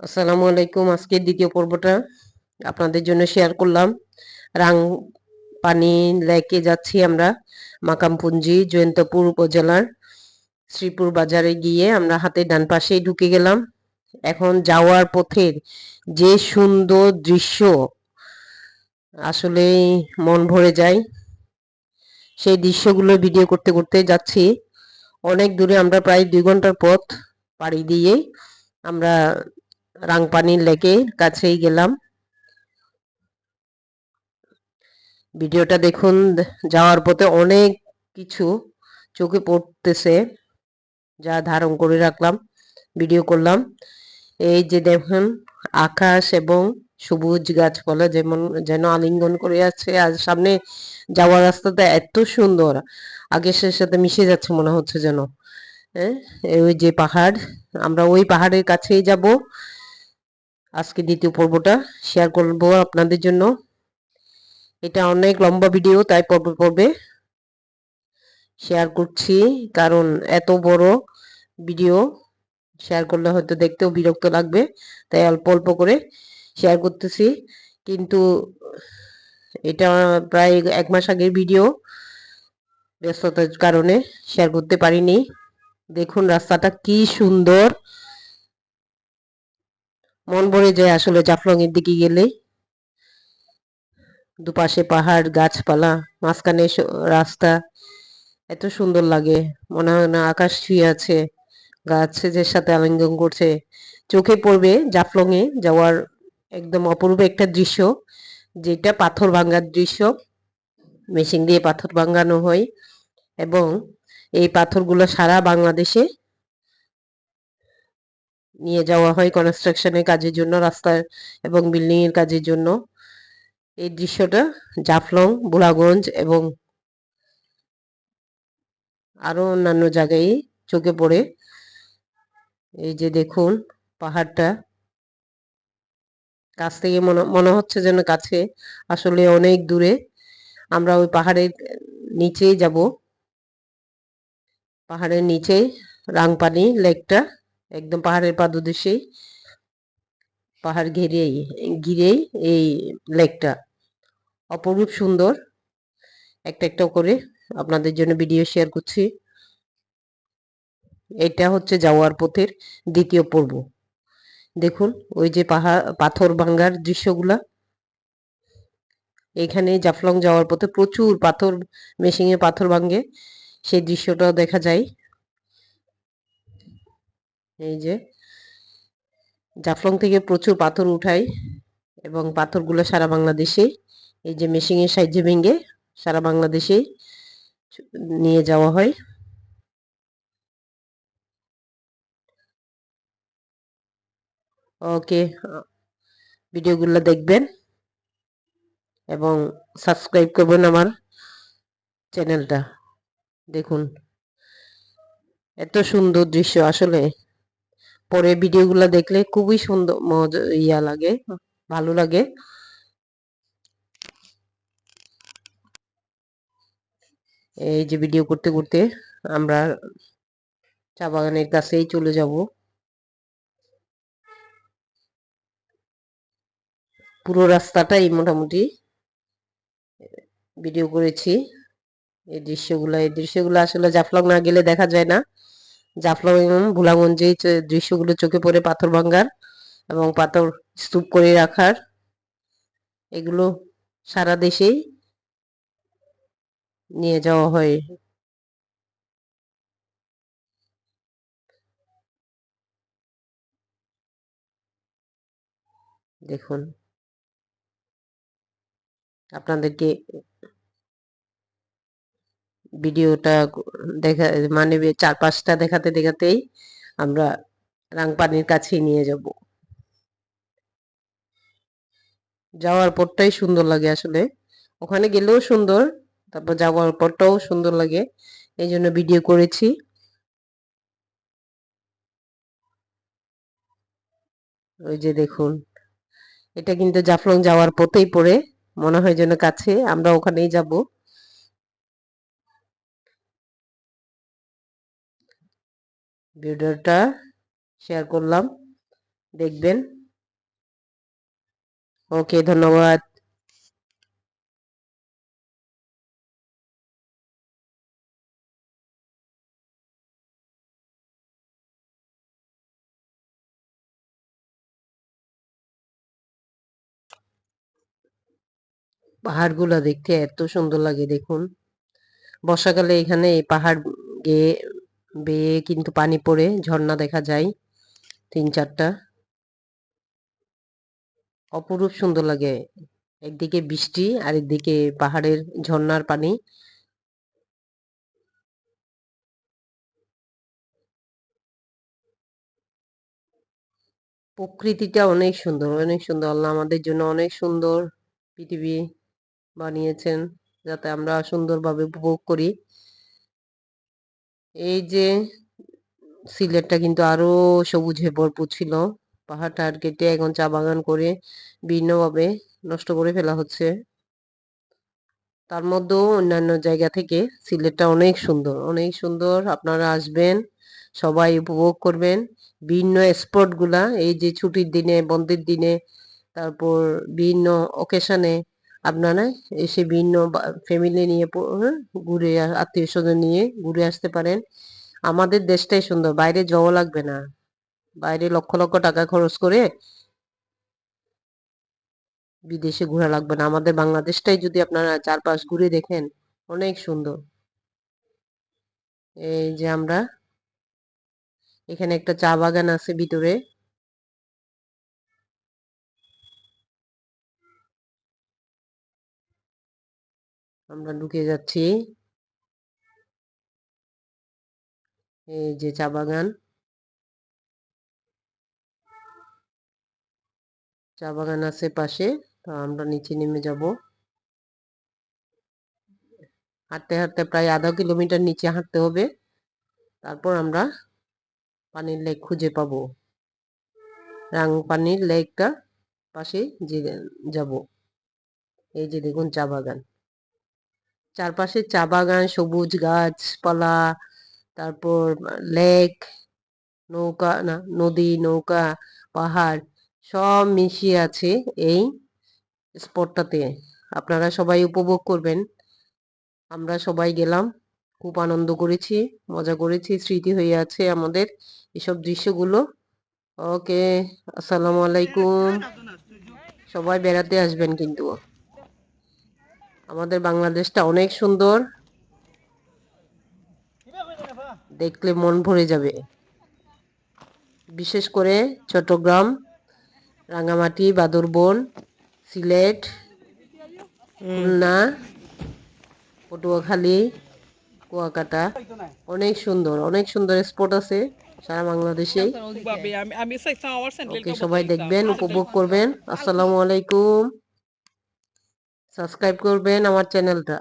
আসসালামু আলাইকুম। আজকে দ্বিতীয় পর্বটা আপনাদের জন্য শেয়ার করলাম। রাং পানি লেকে যাচ্ছি আমরা, মাকামপুঞ্জি জয়ন্তপুর উপজেলার শ্রীপুর বাজারে গিয়ে আমরা হাতে ডান পাশেই ঢুকে গেলাম। এখন যাওয়ার পথের যে সুন্দর দৃশ্য আসলে মন ভরে যায়। সেই দৃশ্যগুলো ভিডিও করতে করতে যাচ্ছি। অনেক দূরে আমরা প্রায় দুই ঘণ্টার পথ পাড়ি দিয়ে আমরা রাংপানির লেকে কাছেই গেলাম। ভিডিওটা দেখুন, যাওয়ার পথে অনেক কিছু চোখে পড়তেছে যা ধারণ করে রাখলাম, ভিডিও করলাম। এই যে দেখুন, আকাশ এবং সবুজ গাছপালা যেমন, যেন আলিঙ্গন করে আছে, আর সামনে যাওয়ার রাস্তাটা এত সুন্দর আকাশের সাথে মিশে যাচ্ছে মনে হচ্ছে যেন। হ্যাঁ ওই যে পাহাড়, আমরা ওই পাহাড়ের কাছেই যাব। আজকে দ্বিতীয় পর্বটা শেয়ার করব আপনাদের জন্য। এটা অনেক লম্বা ভিডিও তাই পর্বে পর্বে শেয়ার করছি, কারণ এত বড় ভিডিও শেয়ার করলে হয়তো দেখতেও বিরক্ত লাগবে, তাই অল্প অল্প করে শেয়ার করতেছি। কিন্তু এটা প্রায় এক মাস আগের ভিডিও ব্যস্ততার কারণে শেয়ার করতে পারিনি। দেখুন রাস্তাটা কি সুন্দর মন ভরে যায় আসলে জাফলং এর দিকে গেলে দুপাশে পাহাড়, গাছপালা, মাঝখানে রাস্তা। এত সুন্দর লাগে। মনে হয় না আকাশ ছুঁয়ে আছে। গাছের সাথে আলিঙ্গন করছে। চোখে পড়বে জাফলং এ যাওয়ার একদম অপূর্ব একটা দৃশ্য, যেটা পাথর ভাঙ্গার দৃশ্য। মেশিন দিয়ে পাথর ভাঙ্গানো হয়। এবং এই পাথরগুলো সারা বাংলাদেশে নিয়ে যাওয়া হয় কনস্ট্রাকশনের কাজের জন্য, রাস্তার এবং বিল্ডিং এর কাজের জন্য। এই দৃশ্যটা জাফলং, বুড়াগঞ্জ এবং আরও অন্যান্য জায়গায় চোখে পড়ে। এই যে দেখুন পাহাড়টা। কাছ থেকে মনে হচ্ছে যেন কাছে আসলে অনেক দূরে। আমরা ওই পাহাড়ের নিচেই যাব। পাহাড়ের নিচেই রাংপানি লেকটা। একদম পাহাড়ের পাদদেশেই পাহাড় ঘিরেই ঘিরেই এই লেকটা। অপরূপ সুন্দর। একটা একটা করে আপনাদের জন্য ভিডিও শেয়ার করছি। এটা হচ্ছে যাওয়ার পথের দ্বিতীয় পর্ব। দেখুন, ওই যে পাহাড় পাথর ভাঙ্গার দৃশ্যগুলা। এখানে জাফলং যাওয়ার পথে প্রচুর পাথর মেশিনে পাথর ভাঙ্গে। সেই দৃশ্যটাও দেখা যায়। এই যে জাফলং থেকে প্রচুর পাথর উঠায় এবং পাথরগুলো সারা বাংলাদেশে, এই যে মেশিনের সাহায্যে ভেঙে সারা বাংলাদেশে নিয়ে যাওয়া হয়। ওকে, ভিডিওগুলো দেখবেন এবং সাবস্ক্রাইব করবেন আমার চ্যানেলটা। দেখুন, এত সুন্দর দৃশ্য আসলে। পরে ভিডিওগুলো দেখলে খুবই সুন্দর মজা, ইয়া লাগে, ভালো লাগে। এই যে ভিডিও করতে করতে আমরা চা বাগানের কাছেই চলে যাব। পুরো রাস্তাটাই মোটামুটি ভিডিও করেছি। এই দৃশ্যগুলো এই দৃশ্যগুলো আসলে জাফলং না গেলে দেখা যায় না। জাফলং এবং ভোলাগঞ্জে দৃশ্যগুলো চোখে পড়ে পাথর ভাঙ্গার এবং পাথর স্তূপ করে রাখার, এগুলো সারা দেশেই নিয়ে যাওয়া হয়। দেখুন। আপনাদেরকে ভিডিওটা দেখা মানে চার পাঁচটা দেখাতে দেখাতেই আমরা রাংপানির কাছেই নিয়ে যাব। যাওয়ার পরটাই সুন্দর লাগে আসলে। ওখানে গেলেও সুন্দর, তারপর যাওয়ার পরটাও সুন্দর লাগে। এই জন্য ভিডিও করেছি। ওই যে দেখুন, এটা কিন্তু জাফলং যাওয়ার পথেই পড়ে। মনে হয় যেন কাছে, আমরা ওখানেই যাব। ভিডিওটা শেয়ার করলাম। দেখবেন। ওকে ধন্যবাদ। পাহাড়গুলো দেখতে এত সুন্দর লাগে, দেখুন। বর্ষাকালে এখানে এই পাহাড় গেয়ে বেয়ে কিন্তু পানি পড়ে, ঝর্ণা দেখা যায়, তিন চারটা। অপরূপ সুন্দর লাগে। একদিকে বৃষ্টি আর একদিকে পাহাড়ের ঝর্ণার পানি। প্রকৃতিটা অনেক সুন্দর অনেক সুন্দর। আল্লাহ আমাদের জন্য অনেক সুন্দর পৃথিবী বানিয়েছেন, যাতে আমরা সুন্দরভাবে উপভোগ করি। এই যে সিলেটটা কিন্তু আরও সবুজে ভরপুর ছিল। পাহাড় টাহাড় কেটে এখন চা বাগান করে বিভিন্নভাবে নষ্ট করে ফেলা হচ্ছে। তার মধ্যেও অন্যান্য জায়গা থেকে সিলেটটা অনেক সুন্দর অনেক সুন্দর। আপনারা আসবেন, সবাই উপভোগ করবেন। বিভিন্ন স্পটগুলা, এই যে ছুটির দিনে, বন্ধের দিনে, তারপর বিভিন্ন অকেশনে আপনারা এসে বিভিন্ন ফ্যামিলি নিয়ে হ্যাঁ, ঘুরে আত্মীয় স্বজন নিয়ে ঘুরে আসতে পারেন। আমাদের দেশটাই সুন্দর বাইরে যাওয়া লাগবে না। বাইরে লক্ষ লক্ষ টাকা খরচ করে বিদেশে ঘোরা লাগবে না। আমাদের বাংলাদেশটাই যদি আপনারা চারপাশ ঘুরে দেখেন অনেক সুন্দর। এই যে আমরা এখানে একটা চা বাগান আছে ভিতরে। আমরা ঢুকে যাচ্ছি। এই যে চা বাগান। চা বাগান আছে পাশে, তো আমরা নিচে নেমে যাব। হাঁটতে হাঁটতে প্রায় আধা কিলোমিটার নিচে হাঁটতে হবে। তারপর আমরা পানির লেক খুঁজে পাব। রাং পানির লেকটা পাশে যে যাব। এই যে দেখুন চা বাগান। চারপাশে চা বাগান, সবুজ গাছপালা তারপর লেক, নৌকা, না, নদী, নৌকা, পাহাড়, সব মিশিয়ে আছে এই স্পটটাতে। আপনারা সবাই উপভোগ করবেন। আমরা সবাই গেলাম, খুব আনন্দ করেছি, মজা করেছি, স্মৃতি হয়ে আছে আমাদের এসব দৃশ্যগুলো। ওকে, আসসালামু আলাইকুম। সবাই বেড়াতে আসবেন কিন্তু। আমাদের বাংলাদেশটা অনেক সুন্দর দেখলে মন ভরে যাবে বিশেষ করে চট্টগ্রাম রাঙামাটি বাদরবন সিলেট খুলনা পটুয়াখালী কুয়াকাটা অনেক সুন্দর অনেক সুন্দর স্পট আছে সারা বাংলাদেশে ওকে সবাই দেখবেন উপভোগ করবেন আসসালামু আলাইকুম সাবস্ক্রাইব করবেন আমার চ্যানেলটা।